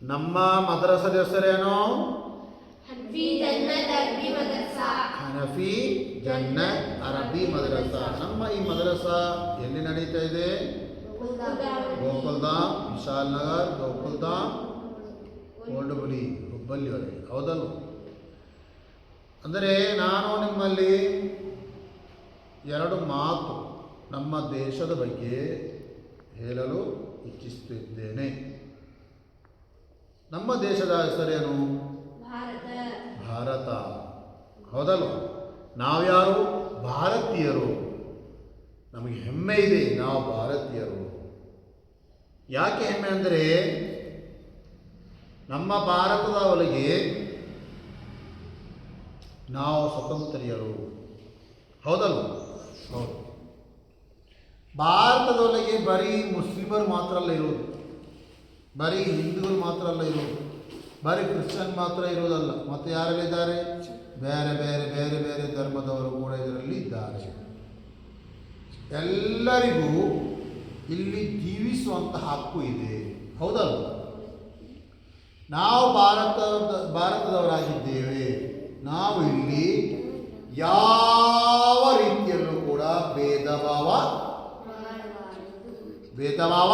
ನಮ್ಮ ಮದ್ರಸದ ಹೆಸರೇನು ಹನಫಿ ಜನ್ನತ್ ಅರಬಿ ಮದ್ರಸ. ನಮ್ಮ ಈ ಮದ್ರಸ ಎಲ್ಲಿ ನಡೀತಾ ಇದೆ? ಗೋಕುಲ್ದಾ ವಿಶಾಲ್ ನಗರ್ ಗೋಕುಲ್ಧಾಮ್ ಓಲ್ಡ್ಬುಲಿ ಹುಬ್ಬಳ್ಳಿಯವರೆ ಹೌದಲ್ಲ ಅಂದರೆ ನಾನು ನಿಮ್ಮಲ್ಲಿ ಎರಡು ಮಾತು ನಮ್ಮ ದೇಶದ ಬಗ್ಗೆ ಹೇಳಲು ಇಚ್ಛಿಸುತ್ತಿದ್ದೇನೆ. ನಮ್ಮ ದೇಶದ ಹೆಸರೇನು ಭಾರತ. ಭಾರತ. ಹೌದಲ್ವ? ನಾವ್ಯಾರು? ಭಾರತೀಯರು. ನಮಗೆ ಹೆಮ್ಮೆ ಇದೆ ನಾವು ಭಾರತೀಯರು. ಯಾಕೆ ಹೆಮ್ಮೆ ಅಂದರೆ ನಮ್ಮ ಭಾರತದ ಒಳಗೆ ನಾವು ಸ್ವತಂತ್ರಿಯರು. ಹೌದಲ್ವ? ಹೌದು. ಭಾರತದೊಳಗೆ ಬರೀ ಮುಸ್ಲಿಮರು ಮಾತ್ರ ಅಲ್ಲ ಇರೋದು. ಬರೀ ಹಿಂದೂಗಳು ಮಾತ್ರ ಅಲ್ಲ ಇರೋದು. ಬರೀ ಕ್ರಿಶ್ಚಿಯನ್ ಮಾತ್ರ ಇರೋದಲ್ಲ. ಮತ್ತು ಯಾರೆಲ್ಲಿದ್ದಾರೆ? ಬೇರೆ ಬೇರೆ ಬೇರೆ ಬೇರೆ ಧರ್ಮದವರು ಕೂಡ ಇದರಲ್ಲಿ ಇದ್ದಾರೆ. ಎಲ್ಲರಿಗೂ ಇಲ್ಲಿ ಜೀವಿಸುವಂಥ ಹಕ್ಕು ಇದೆ. ಹೌದಲ್ಲ ನಾವು ಭಾರತ ಭಾರತದವರಾಗಿದ್ದೇವೆ. ನಾವು ಇಲ್ಲಿ ಯಾವ ರೀತಿಯಲ್ಲೂ ಕೂಡ ಭೇದ ಭಾವ ಭೇದ ಭಾವ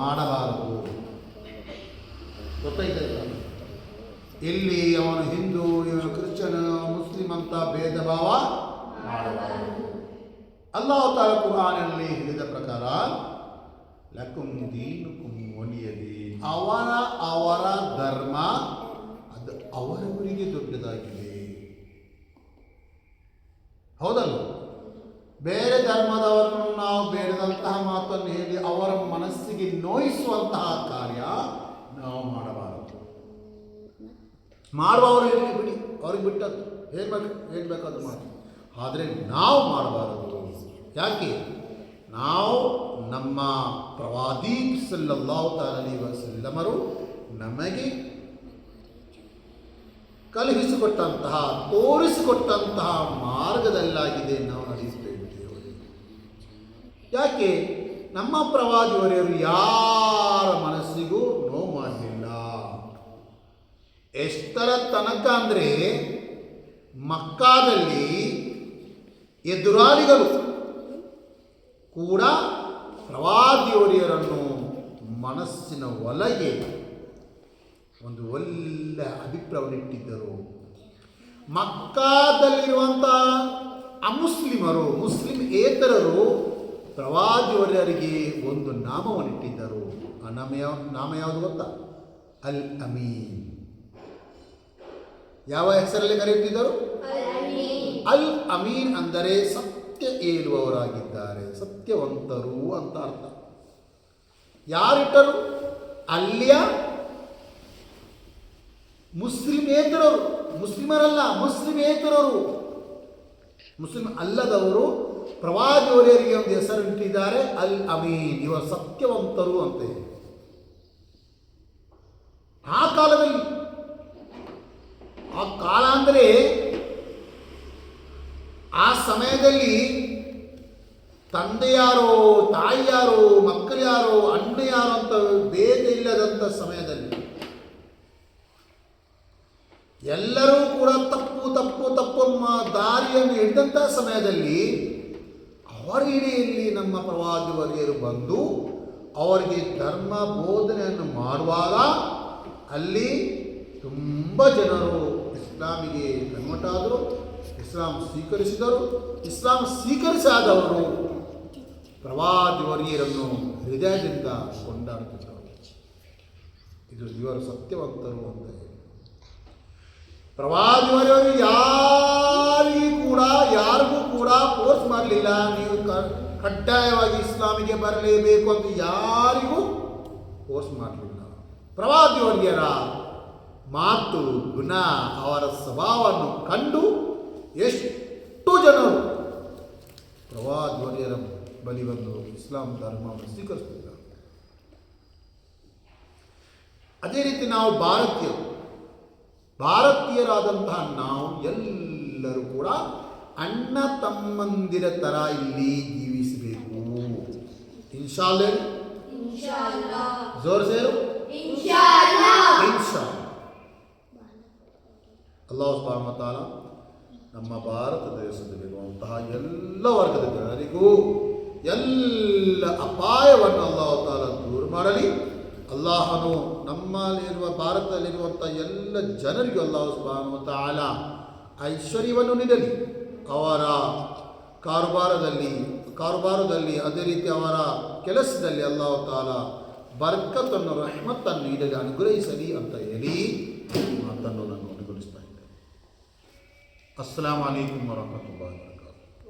ಮಾಡಬಾರದು. ಗೊತ್ತಾಯ್ತಾ ಇಲ್ಲಿ? ಅವನು ಹಿಂದೂ, ಇವನು ಕ್ರಿಶ್ಚಿಯನ್ ಮುಸ್ಲಿಂ ಅಂತ ಭೇದ ಭಾವ ಮಾಡಬಾರದು. ಅಲ್ಲಾಹ ತಾಲ ಕುರಾನಲ್ಲಿ ಹೇಳಿದ ಪ್ರಕಾರ, ಲಕುಂ ದೀನುಕುಂ ಒಲಿಯದಿ ಅವರ ಅವರ ಧರ್ಮ ಅದು ಅವರವರಿಗೆ ದೊಡ್ಡದಾಗಿದೆ. ಹೌದಲ್ಲ ಬೇರೆ ಧರ್ಮದವರನ್ನು ನಾವು ಬೇಡದಂತಹ ಮಾತನ್ನು ಹೇಳಿ ಅವರ ಮನಸ್ಸಿಗೆ ನೋಯಿಸುವಂತಹ ಕಾರ್ಯ ನಾವು ಮಾಡಬಾರದು. ಮಾಡುವವರು ಹೇಳಿ ಬಿಡಿ, ಅವ್ರಿಗೆ ಬಿಟ್ಟದ್ದು. ಹೇಳ್ಬೇಕು ಹೇಳ್ಬೇಕಾದ್ರು ಮಾಡಿ ಆದರೆ ನಾವು ಮಾಡಬಾರದು. ಯಾಕೆ? ನಾವು ನಮ್ಮ ಪ್ರವಾದಿ ಸಲ್ಲಲ್ಲಾಹು ತಾಲಲಿ ವಸಲ್ಲಮರು ನಮಗೆ ಕಳುಹಿಸಿಕೊಟ್ಟಂತಹ, ತೋರಿಸಿಕೊಟ್ಟಂತಹ ಮಾರ್ಗದಲ್ಲಾಗಿದೆ ನಾವು ನಡೆಸಿದ್ದೇವೆ ಯಾಕೆ? ನಮ್ಮ ಪ್ರವಾದಿಯವರೆಯರು ಯಾರ ಮನಸ್ಸಿಗೂ ನೋವು ಮಾಡಲಿಲ್ಲ. ಎಷ್ಟರ ತನಕ ಅಂದರೆ ಮಕ್ಕಾದಲ್ಲಿ ಎದುರಾಳಿಗಳು ಕೂಡ ಪ್ರವಾದಿಯವರಿಯರನ್ನು ಮನಸ್ಸಿನ ಒಳಗೆ ಒಂದು ಒಳ್ಳೆ ಅಭಿಪ್ರಾಯವನ್ನಿಟ್ಟಿದ್ದರು ಮಕ್ಕಾದಲ್ಲಿರುವಂಥ ಅಮುಸ್ಲಿಮರು, ಮುಸ್ಲಿಂ ಏತರರು ಪ್ರವಾದಿಯವರಿಗೆ ಒಂದು ನಾಮವನ್ನಿಟ್ಟಿದ್ದರು. ಆ ನಾಮ ಯಾವ, ನಾಮ ಯಾವುದು ಗೊತ್ತಾ? ಅಲ್ ಅಮೀನ್. ಯಾವ ಹೆಸರಲ್ಲಿ ಕರೆಯುತ್ತಿದ್ದರು? ಅಲ್ ಅಮೀನ್ ಅಂದರೆ ಸತ್ಯ ಏಳುವವರಾಗಿದ್ದಾರೆ. ಸತ್ಯವಂತರು ಅಂತ ಅರ್ಥ. ಯಾರಿಟ್ಟರು? ಅಲ್ಲಿಯ ಮುಸ್ಲಿಮೇತರರು. ಮುಸ್ಲಿಮರಲ್ಲ, ಮುಸ್ಲಿಮೇತರರು. ಮುಸ್ಲಿಂ ಅಲ್ಲದವರು ಪ್ರವಾದಿಯವರಿಗೆ ಒಂದು ಹೆಸರು ಇಟ್ಟಿದ್ದಾರೆ, ಅಲ್ ಅಮೀನ್. ಇವರು ಸತ್ಯವಂತರು ಅಂತ ಹೇಳಿ. ಆ ಕಾಲದಲ್ಲಿ, ಆ ಕಾಲ ಅಂದರೆ ಆ ಸಮಯದಲ್ಲಿ ತಂದೆ ಯಾರೋ ತಾಯಿ ಯಾರೋ ಮಕ್ಕಳು ಯಾರೋ ಅಣ್ಣ ಯಾರೋ ಅಂತ ಭೇದ ಇಲ್ಲದಂಥ ಸಮಯದಲ್ಲಿ ಎಲ್ಲರೂ ಕೂಡ ತಪ್ಪು ತಪ್ಪು ತಪ್ಪು ದಾರಿಯನ್ನು ಹಿಡಿದಂಥ ಸಮಯದಲ್ಲಿ ಅವರ ಹಿಡಿಯಲ್ಲಿ ನಮ್ಮ ಪ್ರವಾದಿವರಿಯರು ಬಂದು ಅವರಿಗೆ ಧರ್ಮ ಬೋಧನೆಯನ್ನು ಮಾಡುವಾಗ ಅಲ್ಲಿ ತುಂಬ ಜನರು ಇಸ್ಲಾಮಿಗೆ ಕನ್ವರ್ಟಾದರು ಇಸ್ಲಾಂ ಸ್ವೀಕರಿಸಿದರು. ಇಸ್ಲಾಂ ಸ್ವೀಕರಿಸಾದವರು ಪ್ರವಾದಿವರಿಯರನ್ನು ಹೃದಯದಿಂದ ಕೊಂಡಾಡುತ್ತಿದ್ದರು. ಇದು ಇವರು ಸತ್ಯವಂತರು ಅಂತ ಹೇಳಿ. ಪ್ರವಾದಿವರವರು ಯಾರಿಗೂ ಕೂಡ ಯಾರಿಗೂ ಕೂಡ ಫೋರ್ಸ್ ಮಾಡಲಿಲ್ಲ. ನೀವು ಕಡ್ಡಾಯವಾಗಿ ಇಸ್ಲಾಮಿಗೆ ಬರಲೇಬೇಕು ಅಂತ ಯಾರಿಗೂ ಫೋರ್ಸ್ ಮಾಡಲಿಲ್ಲ. ಪ್ರವಾದಿವರ್ಯರ ಮಾತು, ಗುಣ, ಅವರ ಸ್ವಭಾವವನ್ನು ಕಂಡು ಎಷ್ಟು ಜನರು ಪ್ರವಾದಿಯರ ಬಲಿ ಬಂದು ಇಸ್ಲಾಂ ಧರ್ಮವನ್ನು ಸ್ವೀಕರಿಸುತ್ತಿದ್ದಾರೆ ಅದೇ ರೀತಿ ನಾವು ಭಾರತೀಯರು ಭಾರತೀಯರಾದಂತಹ ನಾವು ಎಲ್ಲರೂ ಕೂಡ ಅಣ್ಣ ತಮ್ಮಂದಿರ ತರ ಇಲ್ಲಿ ಜೀವಿಸಬೇಕು. ಇನ್ಶಾಲ್ ಜೋರ್ ಸೇರು. ಇನ್ಶಾ ಅಲ್ಲಾಹ್ ನಮ್ಮ ಭಾರತ ದೇಶದಲ್ಲಿರುವಂತಹ ಎಲ್ಲ ವರ್ಗದ ಜನರಿಗೂ ಎಲ್ಲ ಅಪಾಯವನ್ನು ಅಲ್ಲಾಹ್ ತಾಲ ದೂರ ಮಾಡಲಿ. ಅಲ್ಲಾಹನು ನಮ್ಮಲ್ಲಿರುವ, ಭಾರತದಲ್ಲಿರುವಂಥ ಎಲ್ಲ ಜನರಿಗೂ ಅಲ್ಲಾಹ್ ಸುಬಾನು ತಾಲ ಐಶ್ವರ್ಯವನ್ನು ನೀಡಲಿ. ಅವರ ಕಾರುಬಾರದಲ್ಲಿ ಕಾರುಬಾರದಲ್ಲಿ, ಅದೇ ರೀತಿ ಅವರ ಕೆಲಸದಲ್ಲಿ ಅಲ್ಲಾಹ್ ತಾಲ ಬರ್ಕತ್ತನ್ನು, ರಹಮತ್ತನ್ನು ನೀಡಲಿ, ಅನುಗ್ರಹಿಸಲಿ ಅಂತ ಹೇಳಿ ಮಾತನ್ನು ನಾನು ಅನುಗ್ರಹಿಸ್ತಾ ಇದ್ದೇನೆ. ಅಸ್ಸಲಾಂ ವಲೈಕುಮ್ ವರಹಮತುಲ್ಲಾಹಿ